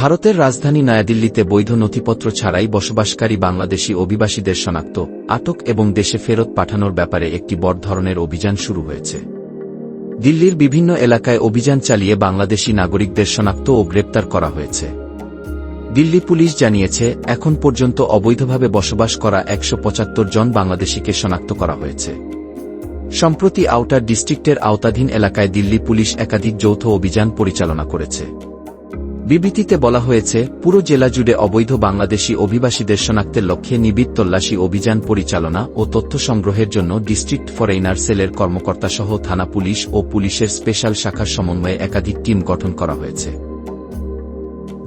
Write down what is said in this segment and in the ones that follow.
ভারতের রাজধানী নয়াদিল্লিতে বৈধ নথিপত্র ছাড়াই বসবাসকারী বাংলাদেশি অভিবাসীদের শনাক্ত, আটক এবং দেশে ফেরত পাঠানোর ব্যাপারে একটি বড় ধরনের অভিযান শুরু হয়েছে। দিল্লির বিভিন্ন এলাকায় অভিযান চালিয়ে বাংলাদেশি নাগরিকদের শনাক্ত ও গ্রেপ্তার করা হয়েছে। দিল্লি পুলিশ জানিয়েছে, এখন পর্যন্ত অবৈধভাবে বসবাস করা একশ পঁচাত্তর জন বাংলাদেশিকে শনাক্ত করা হয়েছে। সম্প্রতি আউটার ডিস্ট্রিক্টের আওতাধীন এলাকায় দিল্লি পুলিশ একাধিক যৌথ অভিযান পরিচালনা করেছে। বিবৃতিতে বলা হয়েছে, পুরো জেলা জুড়ে অবৈধ বাংলাদেশি অভিবাসীদের শনাক্তের লক্ষ্যে নিবিড় তল্লাশি অভিযান পরিচালনা ও তথ্য সংগ্রহের জন্য ডিস্ট্রিক্ট ফরেইনার সেলের কর্মকর্তাসহ থানা পুলিশ ও পুলিশের স্পেশাল শাখার সমন্বয়ে একাধিক টিম গঠন করা হয়েছে।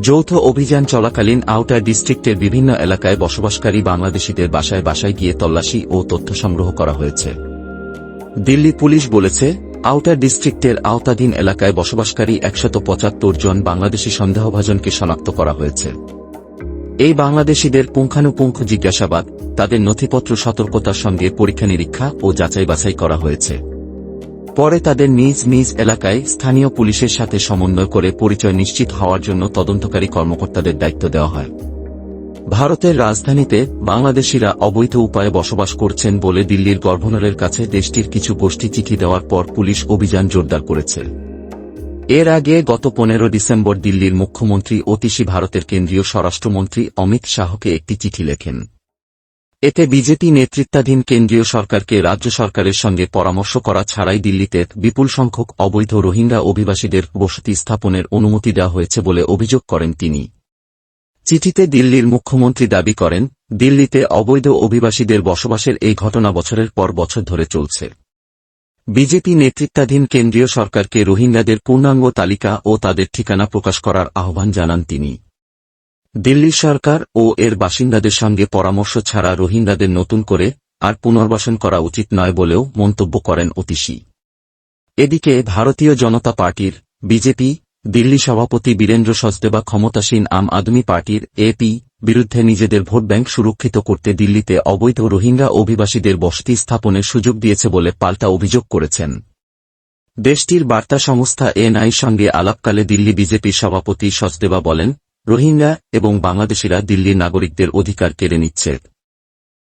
যৌথ অভিযান চলাকালীন আউটার ডিস্ট্রিক্টের বিভিন্ন এলাকায় বসবাসকারী বাংলাদেশিদের বাসায় বাসায় গিয়ে তল্লাশি ও তথ্য সংগ্রহ করা হয়েছে। দিল্লি পুলিশ বলেছে আউটার ডিস্ট্রিক্টের আওতাধীন এলাকায় বসবাসকারী একশত পঁচাত্তর জন বাংলাদেশি সন্দেহভাজনকে শনাক্ত করা হয়েছে। এই বাংলাদেশিদের পুঙ্খানুপুঙ্খ জিজ্ঞাসাবাদ, তাদের নথিপত্র সতর্কতার সঙ্গে পরীক্ষা নিরীক্ষা ও যাচাই বাছাই করা হয়েছে। পরে তাদের নিজ নিজ এলাকায় স্থানীয় পুলিশের সাথে সমন্বয় করে পরিচয় নিশ্চিত হওয়ার জন্য তদন্তকারী কর্মকর্তাদের দায়িত্ব দেওয়া হয়। ভারতের রাজধানীতে বাংলাদেশিরা অবৈধ উপায়ে বসবাস করছেন বলে দিল্লির গভর্নরের কাছে দেশটির কিছু গোষ্ঠী চিঠি দেওয়ার পর পুলিশ অভিযান জোরদার করেছে। এর আগে গত পনেরো ডিসেম্বর দিল্লির মুখ্যমন্ত্রী অতিশী ভারতের কেন্দ্রীয় স্বরাষ্ট্রমন্ত্রী অমিত শাহকে একটি চিঠি লেখেন। এতে বিজেপি নেতৃত্বাধীন কেন্দ্রীয় সরকারকে রাজ্য সরকারের সঙ্গে পরামর্শ করা ছাড়াই দিল্লিতে বিপুল সংখ্যক অবৈধ রোহিঙ্গা অভিবাসীদের বসতি স্থাপনের অনুমতি দেওয়া হয়েছে বলে অভিযোগ করেন তিনি। চিঠিতে দিল্লির মুখ্যমন্ত্রী দাবি করেন, দিল্লিতে অবৈধ অভিবাসীদের বসবাসের এই ঘটনা বছরের পর বছর ধরে চলছে। বিজেপি নেতৃত্বাধীন কেন্দ্রীয় সরকারকে রোহিঙ্গাদের পূর্ণাঙ্গ তালিকা ও তাদের ঠিকানা প্রকাশ করার আহ্বান জানান তিনি। দিল্লি সরকার ও এর বাসিন্দাদের সঙ্গে পরামর্শ ছাড়া রোহিঙ্গাদের নতুন করে আর পুনর্বাসন করা উচিত নয় বলেও মন্তব্য করেন অতিশী। এদিকে ভারতীয় জনতা পার্টির বিজেপি দিল্লি সভাপতি বীরেন্দ্র সচদেবা ক্ষমতাসীন আম আদমি পার্টির এপি বিরুদ্ধে নিজেদের ভোট ব্যাংক সুরক্ষিত করতে দিল্লিতে অবৈধ রোহিঙ্গা অভিবাসীদের বসতি স্থাপনের সুযোগ দিয়েছে বলে পাল্টা অভিযোগ করেছেন। দেশটির বার্তা সংস্থা এনআই সঙ্গে আলাপকালে দিল্লি বিজেপির সভাপতি সচদেবা বলেন, রোহিঙ্গা এবং বাংলাদেশিরা দিল্লির নাগরিকদের অধিকার কেড়ে নিচ্ছে।